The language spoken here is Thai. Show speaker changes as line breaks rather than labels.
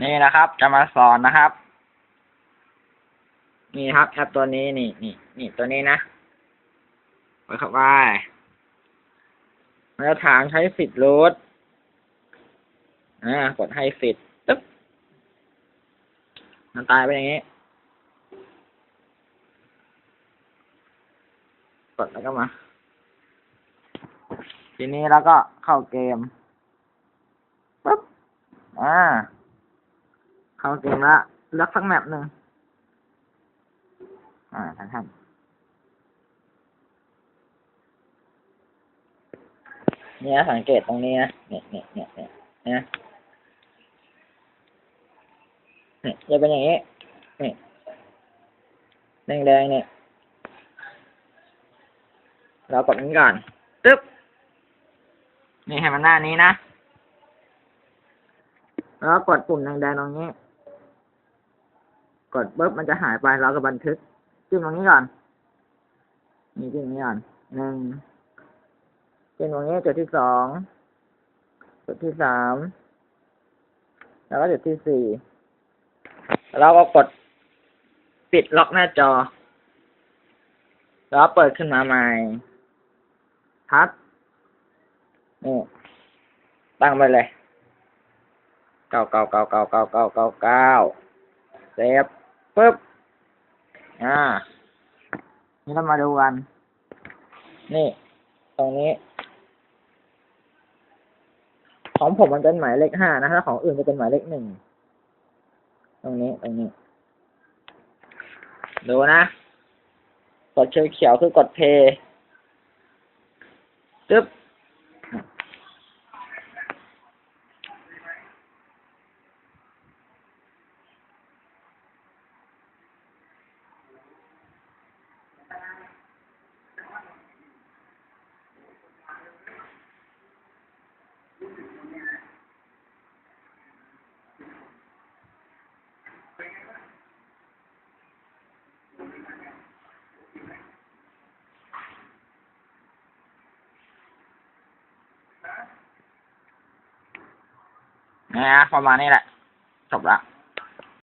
นี่นะครับ จะมาสอนนะครับ นี่ครับแอปตัวนี้นี่นี่นี่ตัวนี้นะไปเข้าไปมันจะถามใช้สิทธิ์รูทอ่ากดให้สิทธิ์ตึ๊บมันตายไปอย่างนี้ กดแล้วก็มา ทีนี้เราก็เข้าเกมปุ๊บอ่า เข้าเกมล้วเลือกสักแมปหนึ่งอ่าท่านท่านเนี่ยสังเกตตรงนี้นะเนี่ยเนี่ยเนี่ยเนี่ยเนี่ยเนี่ยจะเป็นอย่างนี้นี่แดงแดงๆเนี่ย เรากดนี้ก่อนตึ๊บนี่ให้มันหน้านี้นะ แล้วกดปุ่มแดงๆตรงนี้ กดปุ๊บมันจะหายไปเราก็บันทึกจิ้มตรงนี้ก่อนนี่จิ้มตรงนี้ก่อนหนึ่งจิ้มตรงนี้จุดที่สองจุดที่สามแล้วก็จุดที่สี่เราก็กดปิดล็อกหน้าจอ แล้วเปิดขึ้นมาใหม่พัดนี่ตั้งไปเลยเก้าเก้าเก้าเก้าเก้าเก้าเก้าเก้าเซฟ ปึ๊บ อ่า นี่เรามาดูกัน นี่ ตรงนี้ ของผมมันเป็นหมายเลขห้านะถ้าของอื่นจะเป็นหมายเลขหนึ่ง ตรงนี้ ตรงนี้ ดูนะ กดเขียวเขียวๆคือกดเพย์ตึ๊บ นะประมาณนี้แหละ จบละ